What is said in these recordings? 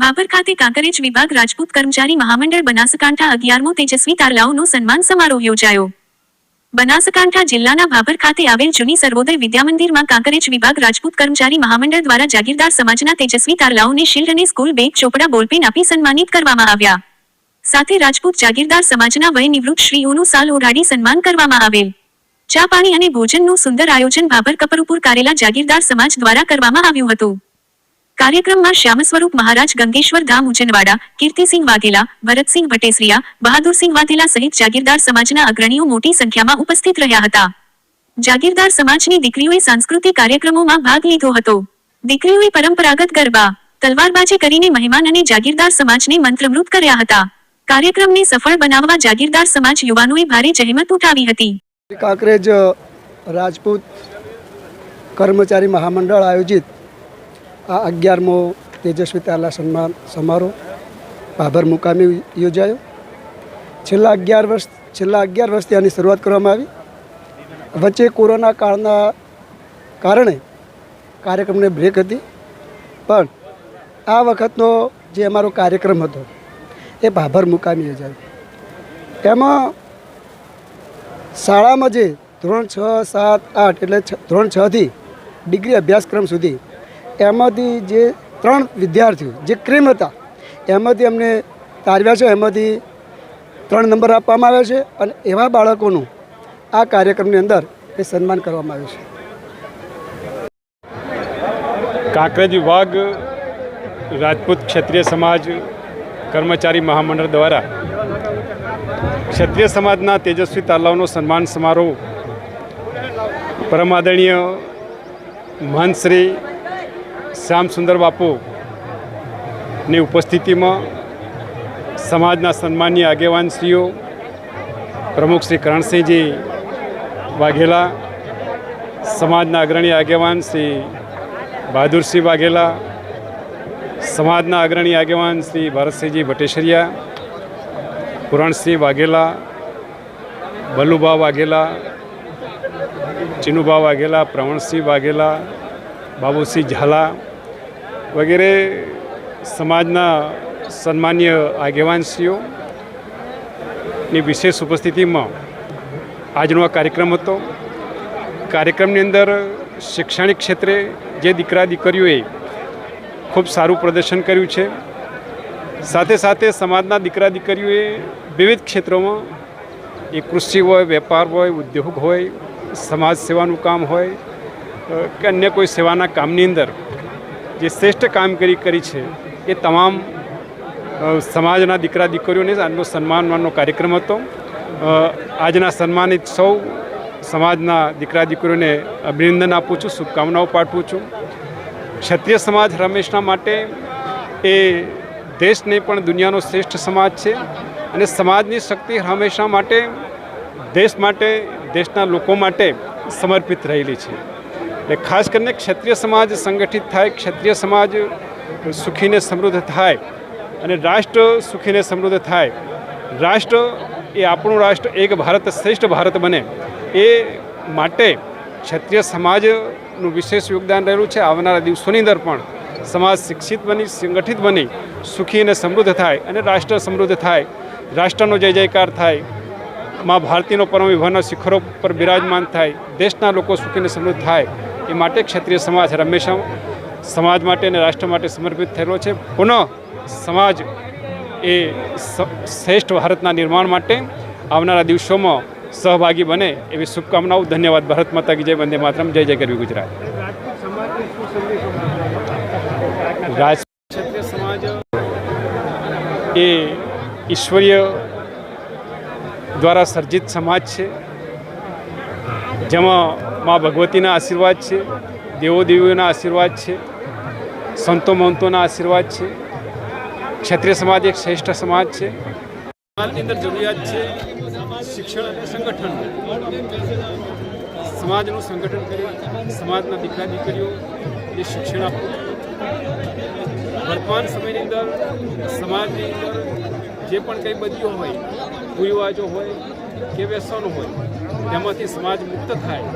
ભાભર ખાતે કાંકરેજ વિભાગ રાજપૂત કર્મચારી મહામંડળ બનાસકાંઠા અગિયારમો તેજસ્વી તારલાઓનો સન્માન સમારોહ યોજાયો. બનાસકાંઠા જિલ્લાના ભાભર ખાતે આવેલ જૂની સર્વોદય વિદ્યામંદિરમાં કાંકરેજ વિભાગ રાજપૂત કર્મચારી મહામંડળ દ્વારા જાગીરદાર સમાજના તેજસ્વી તારલાઓને શિલ્ડ અને સ્કૂલ બેગ, ચોપડા, બોલપેન આપી સન્માનિત કરવામાં આવ્યા. સાથે રાજપૂત જાગીરદાર સમાજના વય નિવૃત્ત શ્રીઓનું સાલ ઓઢાડી સન્માન કરવામાં આવેલ. ચા પાણી અને ભોજનનું સુંદર આયોજન ભાભર કપરપુર કારેલા જાગીરદાર સમાજ દ્વારા કરવામાં આવ્યું હતું. કાર્યક્રમમાં શ્યામ સ્વરૂપ મહારાજ, ગંગેશ્વર ધામ ઉજનવાડા કીર્તિસિંહ વાઘેલા, ભરતસિંહ ભટેસરિયા બહાદુરસિંહ વાઘેલા સહિત જાગીરદાર સમાજના અગ્રણીઓ મોટી સંખ્યામાં ઉપસ્થિત રહ્યા હતા. જાગીરદાર સમાજની દીકરીઓએ સાંસ્કૃતિક કાર્યક્રમોમાં ભાગ લીધો હતો. દીકરીઓએ પરંપરાગત ગરબા, તલવારબાજી કરીને મહેમાન અને જાગીરદાર સમાજને મંત્રમૃત કર્યા હતા. કાર્યક્રમને સફળ બનાવવા જાગીરદાર સમાજ યુવાનોએ ભારે જહેમત ઉઠાવી હતી. કાંકરેજ રાજપૂત કર્મચારી મહામંડળ આયોજિત આ અગિયારમો તેજસ્વી તાલા સન્માન સમારોહ ભાભર મુકામે યોજાયો. છેલ્લા અગિયાર વર્ષ, છેલ્લા અગિયાર વર્ષથી આની શરૂઆત કરવામાં આવી. વચ્ચે કોરોના કાળના કારણે કાર્યક્રમને બ્રેક હતી. પણ આ વખતનો જે અમારો કાર્યક્રમ હતો, એ ભાભર મુકામે યોજાયો. એમાં શાળામાં જે ધોરણ છ, સાત, આઠ એટલે ધોરણ છથી ડિગ્રી અભ્યાસક્રમ સુધી એમાંથી જે ત્રણ વિદ્યાર્થીઓ, જે ક્રીમ હતા, એમાંથી અમને તારવ્યા છે, એમાંથી ત્રણ નંબર આપવામાં આવ્યા છે અને એવા બાળકોનું આ કાર્યક્રમની અંદર એ સન્માન કરવામાં આવ્યું છે. કાંકરેજ વિભાગ, રાજપૂત ક્ષત્રિય સમાજ, કર્મચારી મહામંડળ દ્વારા ક્ષત્રિય સમાજના તેજસ્વી તાલાઓનો સન્માન સમારોહ પરમ આદરણીય મહંત શ્રી શ્યામ સુંદર બાપુની ઉપસ્થિતિમાં સમાજના સન્માનીય આગેવાનશ્રીઓ, પ્રમુખ શ્રી કરણસિંહજી વાઘેલા, સમાજના અગ્રણી આગેવાન શ્રી બહાદુરસિંહ વાઘેલા, સમાજના અગ્રણી આગેવાન શ્રી ભરતસિંહજી ભટેશરિયા પુરાણસિંહ વાઘેલા બલ્લુભા વાઘેલા, ચીનુભા વાઘેલા, પ્રવણસિંહ વાઘેલા બાબુસિંહ ઝાલા વગેરે સમાજના સન્માન્ય આગેવાનશ્રીઓની વિશેષ ઉપસ્થિતિમાં આજનો આ કાર્યક્રમ હતો. કાર્યક્રમની અંદર શૈક્ષણિક ક્ષેત્રે જે દીકરા દીકરીઓએ ખૂબ સારું પ્રદર્શન કર્યું છે. સાથે સાથે સમાજના દીકરા દીકરીઓએ વિવિધ ક્ષેત્રોમાં એ કૃષિ હોય, વેપાર હોય, ઉદ્યોગ હોય, સમાજ સેવાનું કામ હોય કે અન્ય કોઈ સેવાના કામની અંદર જે શ્રેષ્ઠ કામગીરી કરી છે, એ તમામ સમાજના દીકરા, દીકરીઓને આજનો સન્માનવાનો કાર્યક્રમ હતો. આજના સન્માનિત સૌ સમાજના દીકરા, દીકરીઓને અભિનંદન આપું છું, શુભકામનાઓ પાઠવું છું. ક્ષત્રિય સમાજ રમેશના માટે એ દેશ નહીં પણ દુનિયાનો શ્રેષ્ઠ સમાજ છે અને સમાજની શક્તિ હંમેશા માટે, દેશ માટે, દેશના લોકો માટે સમર્પિત રહેલી છે. એટલે ખાસ કરીને ક્ષત્રિય સમાજ સંગઠિત થાય, ક્ષત્રિય સમાજ સુખીને સમૃદ્ધ થાય અને રાષ્ટ્ર સુખીને સમૃદ્ધ થાય. રાષ્ટ્ર એ આપણું રાષ્ટ્ર, એક ભારત, શ્રેષ્ઠ ભારત બને. એ માટે ક્ષત્રિય સમાજનું વિશેષ યોગદાન રહેલું છે. આવનારા દિવસોની અંદર પણ સમાજ શિક્ષિત બની, સંગઠિત બની સુખી અને સમૃદ્ધ થાય અને રાષ્ટ્ર સમૃદ્ધ થાય. રાષ્ટ્રનો જય જયકાર થાય. મા ભારતીનો પરમ વિભાવના શિખરો પર બિરાજમાન થાય. દેશના લોકો સુખી અને સમૃદ્ધ થાય. એ માટે ક્ષત્રિય સમાજ હંમેશા સમાજ માટે અને રાષ્ટ્ર માટે સમર્પિત થયેલો છે. પુનઃ સમાજ એ શ્રેષ્ઠ ભારતના નિર્માણ માટે આવનારા દિવસોમાં સહભાગી બને એવી શુભકામનાઓ. ધન્યવાદ. ભારત માતા કી જય. વંદે માતરમ. જય જય કરવી ગુજરાત. સમાજ એ ઈશ્વરીય દ્વારા સર્જિત સમાજ છે. જેમાં મા ભગવતીના આશીર્વાદ છે દેવો દેવીઓના આશીર્વાદ છે, સંતો મંતોના આશીર્વાદ છે, ક્ષત્રિય સમાજ એક શ્રેષ્ઠ સમાજ છે. સમાજની અંદર જરૂરિયાત છે શિક્ષણ અને સંગઠન. સમાજનું સંગઠન કરી સમાજના દીકરા દીકરીઓ એ શિક્ષણ આપવું. વર્તમાન સમયની અંદર, સમાજની અંદર જે પણ કંઈ બદલીઓ હોય કુરિવાજો હોય કે વ્યસનો હોય તેમાંથી સમાજ મુક્ત થાય,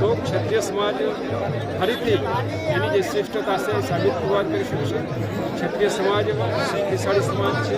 તો ક્ષત્રિય સમાજ ફરીથી એની જે શ્રેષ્ઠતા છે સાબિત પુરવાર કરી શકશે ક્ષત્રિય સમાજ, શક્તિશાળી સમાજ છે.